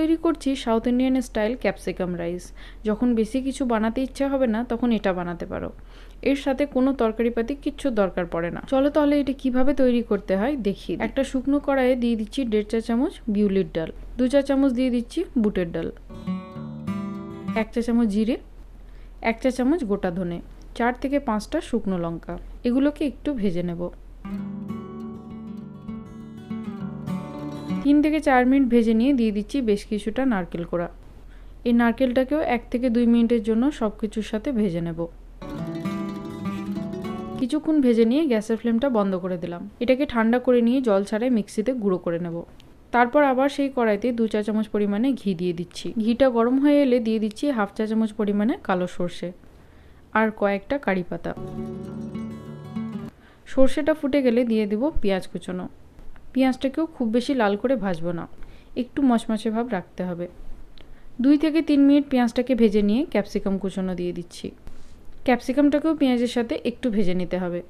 তৈরি করছি South Indian style capsicum rice যখন বেশি কিছু বানাতে ইচ্ছা হবে না, তখন এটা বানাতে পারো। এর সাথে কোনো তরকারিপাতি কিচ্ছু দরকার পড়ে না। চলো তাহলে এটা কীভাবে তৈরি করতে হয় দেখি একটা শুকনো কড়াইয়ে দিয়ে দিচ্ছি দেড় চা চামচ বিউলির ডাল, দু চা চামচ দিয়ে দিচ্ছি বুটের ডাল, এক চা চামচ জিরে, এক চা চামচ গোটা ধনে, চার থেকে পাঁচটা শুকনো লঙ্কা। এগুলোকে একটু ভেজে নেব। তিন থেকে চার মিনিট ভেজে নিয়ে দিয়ে দিচ্ছি বেশ কিছুটা নারকেল কোড়া। এই নারকেলটাকেও এক থেকে দুই মিনিটের জন্য সব কিছুর সাথে ভেজে নেব। কিছুক্ষণ ভেজে নিয়ে গ্যাসের ফ্লেমটা বন্ধ করে দিলাম। এটাকে ঠান্ডা করে নিয়ে জল ছাড়াই মিক্সিতে গুঁড়ো করে নেব। তারপর আবার সেই কড়াইতে দু চা চামচ পরিমাণে ঘি দিয়ে দিচ্ছি। ঘিটা গরম হয়ে এলে দিয়ে দিচ্ছি হাফ চা চামচ পরিমাণে কালো সর্ষে আর কয়েকটা কারি পাতা। সর্ষেটা ফুটে গেলে দিয়ে দেব পেঁয়াজ কুচোনো। পেঁয়াজটাকেও খুব বেশি লাল করে ভাজবো না। একটু মশমশে ভাব রাখতে হবে। দুই থেকে তিন মিনিট পেঁয়াজটাকে ভেজে নিয়ে ক্যাপসিকাম কুচোনো দিয়ে দিচ্ছি। ক্যাপসিকামটাকেও পেঁয়াজের সাথে একটু ভেজে নিতে হবে।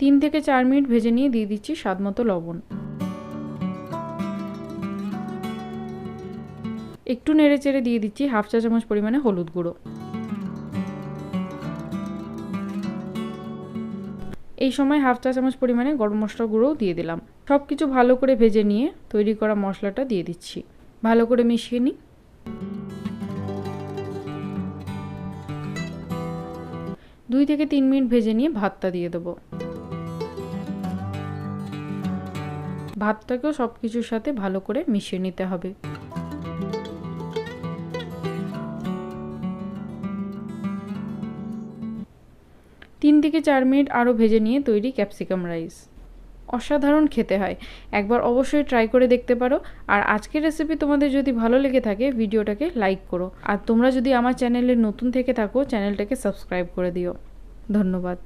তিন থেকে চার মিনিট ভেজে নিয়ে দিয়ে দিচ্ছি স্বাদ মতো লবণ। একটু নেড়ে চেড়ে দিয়ে দিচ্ছি হাফ চা চামচ পরিমাণে হলুদ গুঁড়ো। এই সময় হাফ চা চামচ পরিমাণে গরম মশলা গুঁড়োও দিয়ে দিলাম। সব কিছু ভালো করে ভেজে নিয়ে তৈরি করা মশলাটা দিয়ে দিচ্ছি। ভালো করে মিশিয়ে নিই। দুই থেকে তিন মিনিট ভেজে নিয়ে ভাতটা দিয়ে দেবো। ভাতটাকেও সব কিছুর সাথে ভালো করে মিশিয়ে নিতে হবে। তিন থেকে চার মিনিট আরও ভেজে নিয়ে তৈরি ক্যাপসিকাম রাইস। অসাধারণ খেতে হয়। একবার অবশ্যই ট্রাই করে দেখতে পারো। আর আজকের রেসিপি তোমাদের যদি ভালো লেগে থাকে, ভিডিওটাকে লাইক করো। আর তোমরা যদি আমার চ্যানেলে নতুন থেকে থাকো চ্যানেলটাকে সাবস্ক্রাইব করে দিও। ধন্যবাদ।